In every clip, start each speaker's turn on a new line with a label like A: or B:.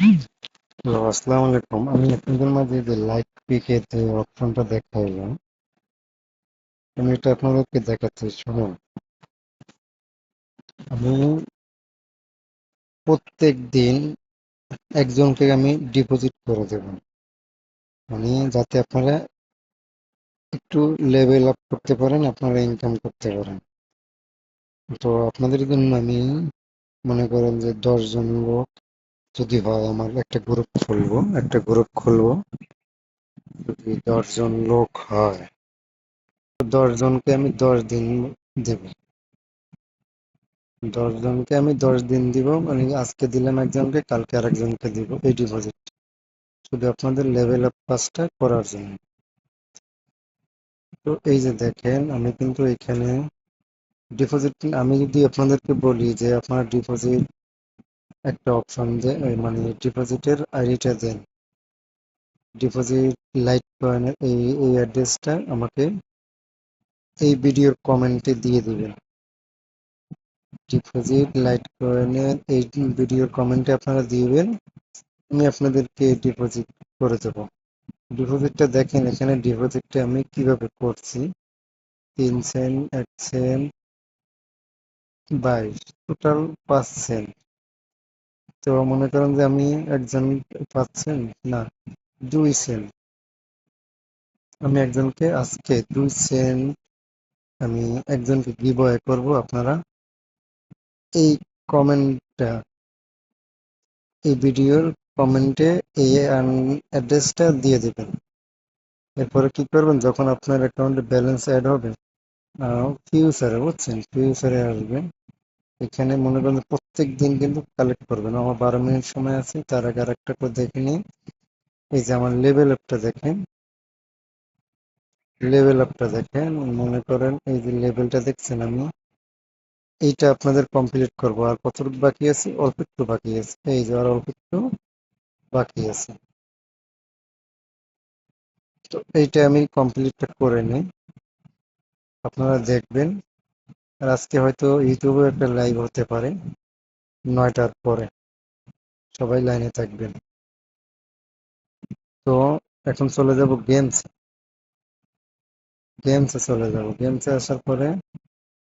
A: Hello, আসসালামু আলাইকুম। আমি আপনাদের মাঝে যে লাইক পিকের যে অপশনটা দেখাইলাম, আমি এটা আপনাদেরকে দেখাচ্ছি, শুনুন। আমি প্রত্যেক দিন একজনকে আমি ডিপোজিট করে দেব। মানে যাতে আপনারা একটু লেভেল আপ করতে পারেন, আপনারা ইনকাম করতে পারেন। তো আপনাদের জন্য আমি মনে করেন যে দশজন লোক যদি হয় আমার একটা গ্রুপ খুলবো, একটা গ্রুপ খুলবো। যদি দশজন লোক হয় দশ জনকে আমি দশ দিন দেব। দশজনকে আমি দশ দিন দিব মানে আজকে দিলাম একজনকে, কালকে আরেকজনকে দিব, এই ডিপোজিট শুধু আপনাদের লেভেল আপ কাজটা করার জন্য। তো এই যে দেখেন, আমি কিন্তু এখানে ডিপোজিট আমি যদি আপনাদেরকে বলি যে আপনার ডিপোজিট একটা অপশন মানে ডিপোজিটের আইডিটা দেন। ডিপোজিট লাইট কয়েনের এই এই অ্যাড্রেসটা আমাকে এই ভিডিওর কমেন্টে দিয়ে দিবেন। ডিপোজিট লাইট কয়েনের এই ভিডিওর কমেন্টে আপনারা দিবেন, আমি আপনাদেরকে ডিপোজিট করে দেব। ডিপোজিটটা দেখেন, এখানে ডিপোজিটটা আমি কীভাবে করছি? তিন সেন্ট এক সেন্ট বাইশ টোটাল পাঁচ সেন্ট তো মনে করেন যে আমি একজন পাচ্ছেন না, দুই সেন্ট। আমি একজনকে আজকে দুই সেন্ট আমি একজনকে গিভওয়ে করব আপনারা। এই কমেন্টটা, এই ভিডিওর কমেন্টে এই অ্যাড্রেসটা দিয়ে দেবেন। এরপরে কি করবেন, যখন আপনার অ্যাকাউন্টে ব্যালেন্স অ্যাড হবে ফিউচারে বুঝছেন ফিউচারে আসবে। এখানে মনে করেন প্রত্যেক দিন কিন্তু কালেক্ট করবেন। আমার বারো মিনিট সময় আছে, তার আগে আরেকটা করে দেখে নিই এই যে আমার লেভেল আপটা দেখেন। লেভেল আপটা দেখেন, মনে করেন এই যে লেভেলটা দেখছেন আমি এইটা আপনাদের কমপ্লিট করব। আর কতটুকু বাকি আছে? অল্প একটু বাকি আছে। এই যে আর অল্প একটু বাকি আছে। তো এইটা আমি কমপ্লিটটা করে নিই। আপনারা দেখবেন আজকে হয়তো ইউটিউবে একটা লাইভ হতে পারে, নয়টার পরে। সবাই লাইনে থাকবেন। তো এখন চলে যাব গেমস গেমসে চলে যাব। গেমসে আসার পরে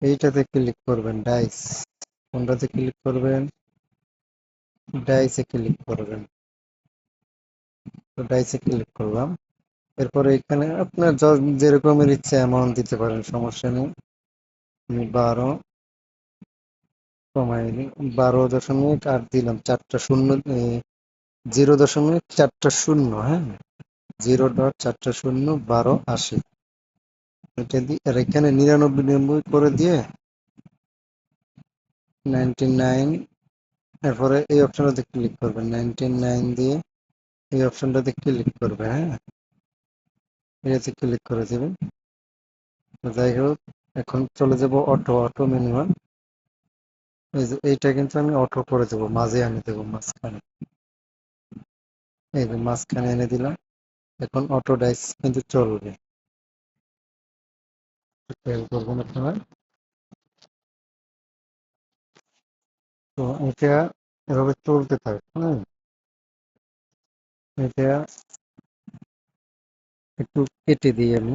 A: এইটাতে ক্লিক করবেন ডাইস কোনটাতে ক্লিক করবেন? ডাইসে ক্লিক করবেন। তো ডাইসে ক্লিক করলাম। এরপরে এখানে আপনার যেরকমের ইচ্ছা অ্যামাউন্ট দিতে পারেন, সমস্যা নেই। বারো কমাই বারো দশমিক আট দিলাম, চারটা শূন্য জিরো দশমিক চারটা শূন্য হ্যাঁ? জিরো ডট চারটা শূন্য, বারো আশি। এটা দিয়ে, আর এখানে নিরানব্বই নিরানব্বই করে দিয়ে নাইনটি নাইন এরপরে এই অপশনটাতে ক্লিক করবে নাইনটি নাইন দিয়ে এই অপশনটাতে ক্লিক করবে হ্যাঁ? এটাতে ক্লিক করে দেবেন। যাই হোক এখন চলে যাব অটো অটো ম্যানুয়াল। এই যে এইটা কিন্তু আমি অটো করে দেবো, মাঝে এনে দেবো মাঝখানে। এই যে মাঝখানে এনে দিলাম, এখন অটো ডাইস কিন্তু চলবে। তো এটা এভাবে চলতে থাকে হ্যাঁ। এটা একটু কেটে দিই আমি।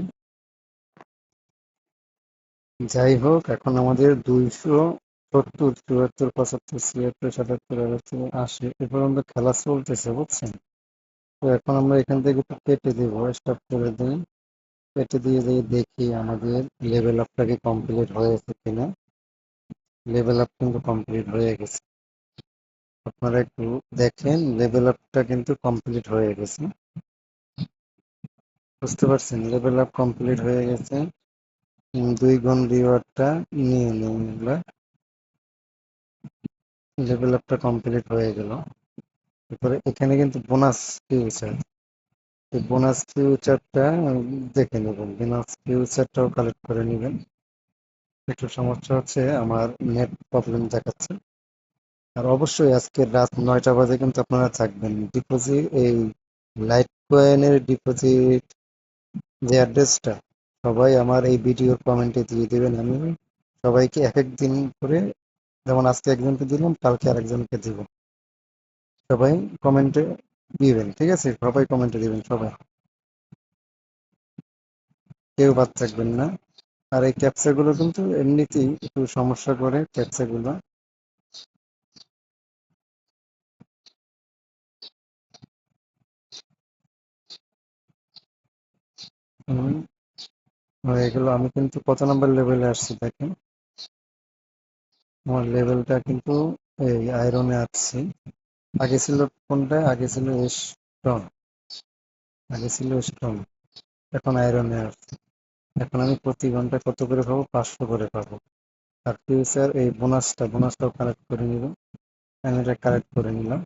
A: যাই হোক এখন আমাদের দুইশো সত্তর, চুয়াত্তর, পঁচাত্তর, ছিয়াত্তর, সাতাত্তর, আটাত্তর, আশি, এ পর্যন্ত খেলা চলতেছে, বুঝছেন? তো এখন আমরা এখান থেকে একটু কেটে দেব স্টপ করে দিই। কেটে দিয়ে দিয়ে দেখি আমাদের লেভেল আপটাকে কমপ্লিট হয়েছে কিনা। লেভেল আপ কিন্তু কমপ্লিট হয়ে গেছে। আপনারা একটু দেখেন লেভেল আপটা কিন্তু কমপ্লিট হয়ে গেছে। বুঝতে পারছেন? লেভেল আপ কমপ্লিট হয়ে গেছে। দুই গুণ রিওয়ার্ডটা নিয়ে নিন এগুলা লেভেল আপটা কমপ্লিট হয়ে গেল। এরপরে এখানে কিন্তু বোনাস ফিউচার এই বোনাস ফিউচারটা দেখে নেবেন। বোনাস ফিউচারটাও কালেক্ট করে নেবেন। একটু সমস্যা হচ্ছে, আমার নেট প্রবলেম দেখাচ্ছে। আর অবশ্যই আজকে রাত নয়টা বাজে কিন্তু আপনারা থাকবেন। ডিপোজিট এই লাইট কয়েনের ডিপোজিট যে অ্যাড্রেসটা সবাই আমার এই ভিডিওর কমেন্টে দিয়ে দেবেন। আমি সবাইকে এক এক দিন করে, যেমন আজকে একজনকে দিলাম, কালকে আরেকজনকে দিব। সবাই কমেন্টে দিবেন, ঠিক আছে? সবাই কমেন্টে দিবেন, সবাই। কেউ বাদ থাকবেন না। আর এই ক্যাপচাগুলো কিন্তু এমনিতেই একটু সমস্যা করে ক্যাপচাগুলো হুম। হয়ে গেল। আমি কিন্তু কত নাম্বার লেভেলে আসছি, দেখেন। আমার লেভেলটা কিন্তু এই আয়রনে আসছি। আগে ছিল কোনটা? আগে ছিল স্ট্রং আগে ছিল স্ট্রং এখন আয়রনে আসছে। এখন আমি প্রতি ঘণ্টা কত করে পাবো? পাঁচশো করে পাবো। আর ফিউচার এই বোনাসটা বোনাসটাও কালেক্ট করে নিব আমি এটা কালেক্ট করে নিলাম।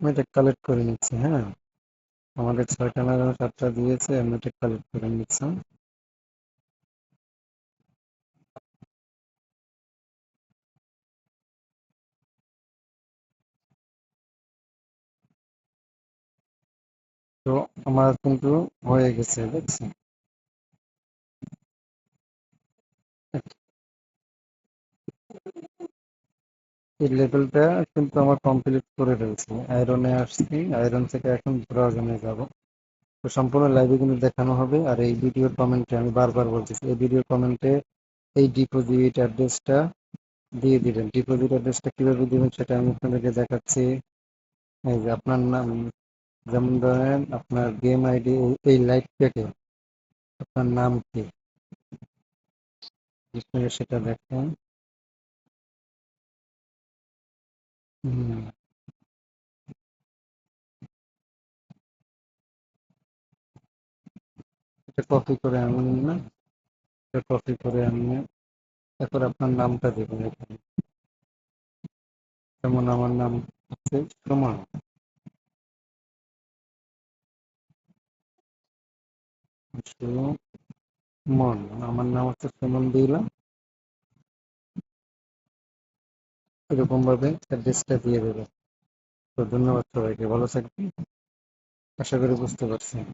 A: আমি এটা কালেক্ট করে নিচ্ছি হ্যাঁ? আমাদের ছয়টা না যেন সাতটা দিয়েছে আমি এটা কালেক্ট করে নিচ্ছি। তো আমার কিন্তু হয়ে গেছে, দেখছেন? এই লেভেলটা কিন্তু আমার কমপ্লিট করে ফেলছি। আয়রনে আসছি আয়রন থেকে এখন ব্রাউজনে যাব। তো সম্পূর্ণ লাইভে কিন্তু দেখানো হবে। আর এই ভিডিওর কমেন্টে আমি বারবার বলতেছি, এই ভিডিওর কমেন্টে এই ডিপোজিট অ্যাড্রেসটা দিয়ে দিবেন। ডিপোজিট অ্যাড্রেসটা কীভাবে দিবেন সেটা আমি আপনাদেরকে দেখাচ্ছি। এই যে আপনার নাম, যেমন ধরেন আপনার গেম আইডি এই লাইট প্যাকে আপনার নাম কি? সেটা দেখেন। এটা কপি করে আনলেন না। এটা কপি করে আনলে তারপর আপনার নামটা দেবেন এখানে। যেমন আমার নাম হচ্ছে সুমন। সুমন। আমার নাম হচ্ছে সুমন দিলাম এরকম ভাবে অ্যাড্রেসটা দিয়ে দেবে। তো ধন্যবাদ সবাইকে ভালো থাকবেন। আশা করি বুঝতে পারছেন।